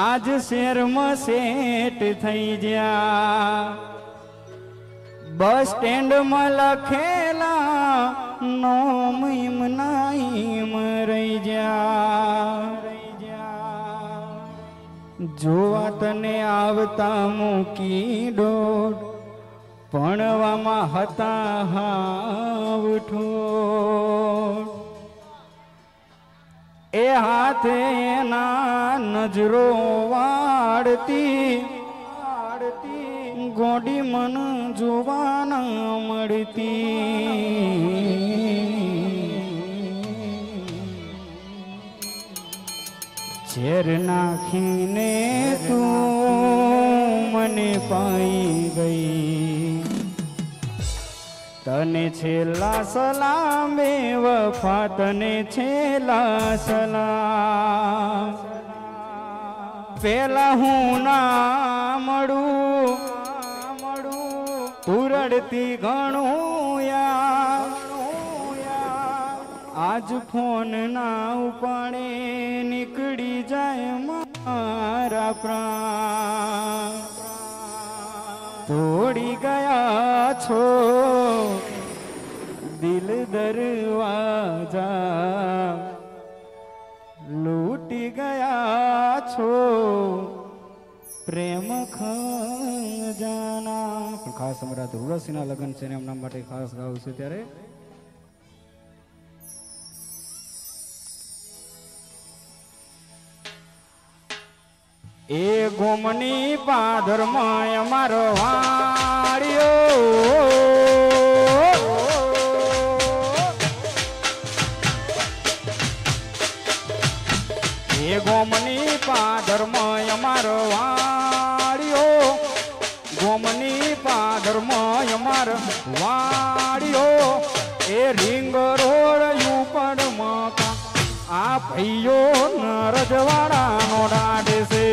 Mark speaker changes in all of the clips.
Speaker 1: આજ શેરમાં સેટ થઈ ગયા બસ સ્ટેન્ડમાં લખેલા નોમ ઇમના ઇમ રહી ગયા જોવા તને આવતા મૂકી ડોટ ભણવામાં હતા હા ઠોઠ. એ હાથે એના નજરો વાળતી, ગોડી મન જોવાન મળતી. ઝેર નાખીને તું મને પાઈ ગઈ. તને છેલ્લા સલામે વફા તને છેલ્લા સલામ. પેલા હું ના મળું મળું તુરડતી ઘણું યાર. આજ ફોન ના ઉપાડે, નીકળી જાય મારા પ્રાણ. તોડી ગયા છો દિલ દરવાજા લૂટી ગયા છો, પ્રેમ ખજાના. પણ ખાસ અમારા ધ્રુવસિંહના લગ્ન છે ને એમના માટે ખાસ ગાવું છે ત્યારે. એ ગોમની પાદરમાં અમારો વાળ્યો એ પણ મકા આ ભાઈઓ નરજવાડાનો દાઢ છે.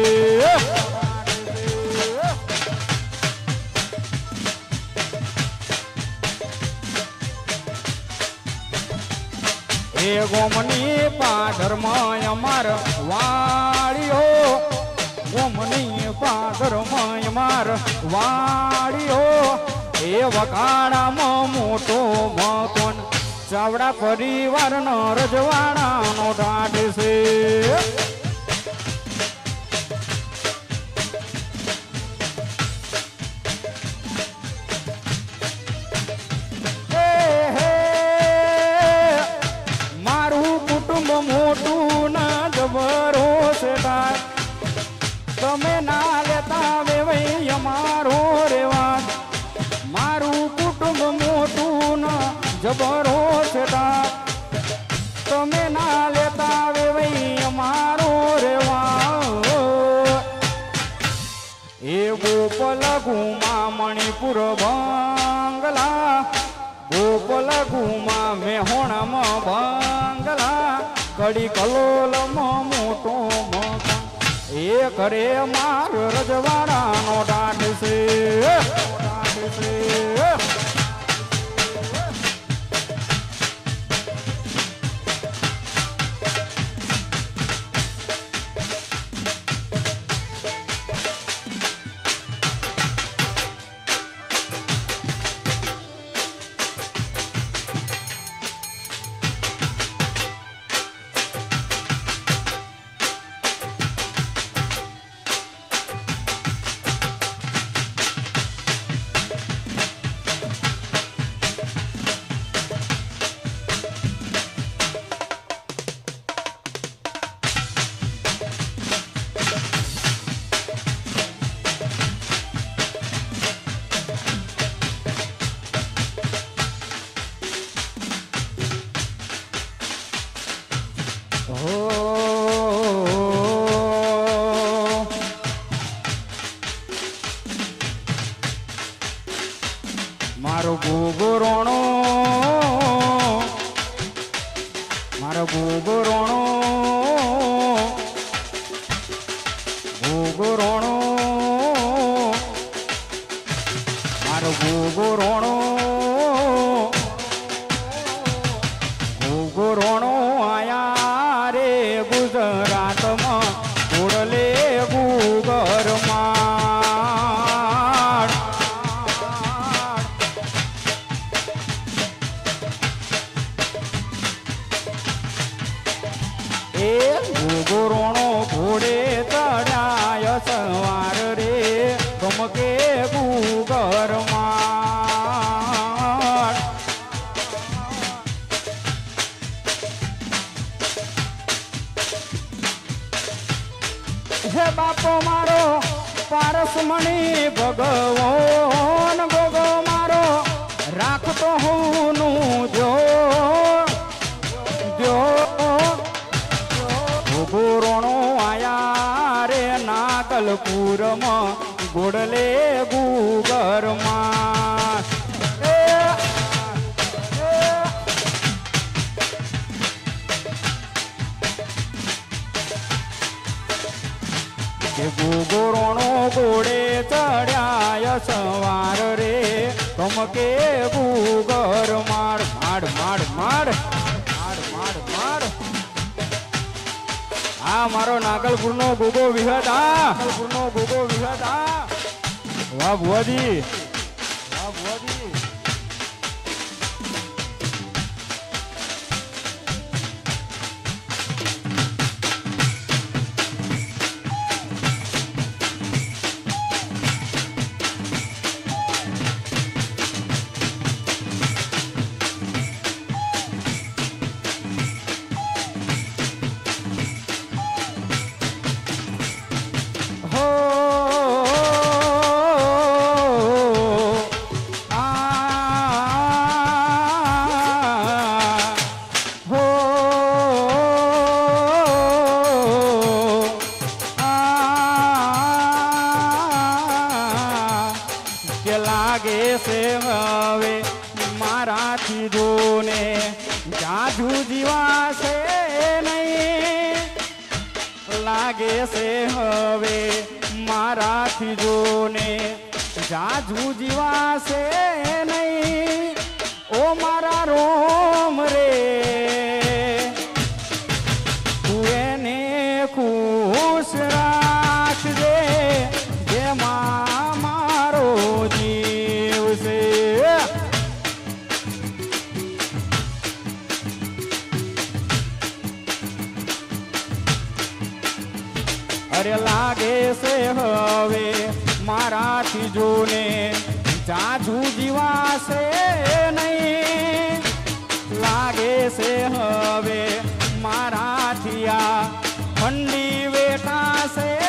Speaker 1: એ ગોમની પાદરમાં અમાર વાળીઓ. ગોમની પાદરમાં અમાર વાળીઓ. એ વકાડામાં મોટો મકોન ચાવડા પરિવારનો રજવાડાનો ઢાઢ છે. મણિપુર બંગલા ગોપલ ઘુમા મેહોણામાં બંગલા કડી કલોલમાં મોટો મકાન. એ કરે માર રજવાડાનો દાંડ છે દાંડ છે. મારો ગોગોરોણો. ગોગોરોણો. મારો ગોગોરોણો. ગોગોરોણો આયા રે ગુજરાતમાં. સવાર રે ગમકે ગુગરમાં હે બાપો મારો પારસમણી ભગવાન નાગલપુરમાં ગોડલે ગુગરમાં. ગુગોરોણો ગોળે ચડ્યા સવાર રે. તમકે ગુગર આ મારો નાગલપુરનો ગોગો વિહત આ નાગલપુરનો ગોગો વિહત આ વાહ ભુવાજી. વાહ ભુવાજી. જાજુ જીવાશે નહીં. લાગે છે હવે મારાથી જોને. જાજુ જીવાશે નહીં. ઓ મારા રોમ રે. કુએને એને મારાથી જોને જાજુ જીવાશે નહીં. લાગે છે હવે મારાથી આ ઠંડી વેટાશે.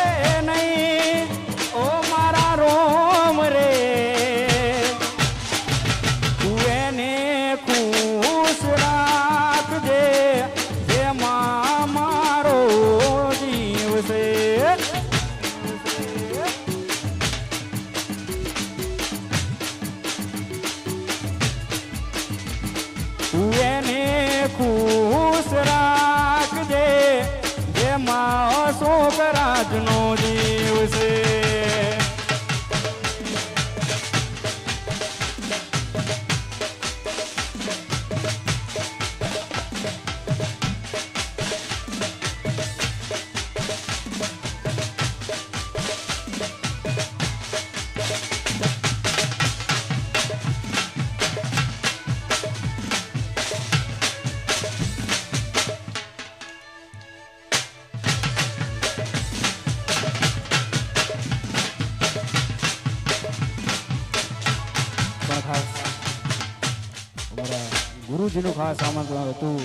Speaker 1: ગુરુજીનું ખાસ આમંત્રણ હતું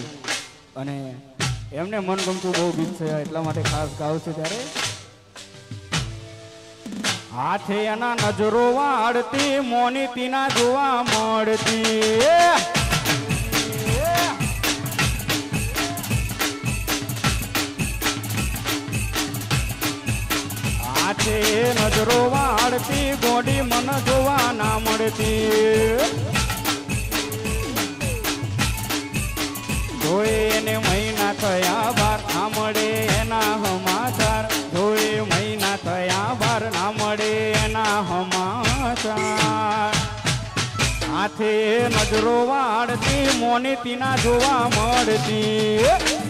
Speaker 1: અને એમને મનગમતું બહુ ગીત છે, એટલા માટે ખાસ ગાવ છે ત્યારે. હાથે એના નજરો વાળતી, મોની તીના જોવા મળતી. છે નજરો વાળતી, ગોડી મન જોવા ના મળતી. થયા બાર ના મળે એના સમાચાર. ધોળે મહિના થયા બાર ના મળે એના સમાચાર. હાથે નજરો વાળતી, મોની તીના જોવા મળતી.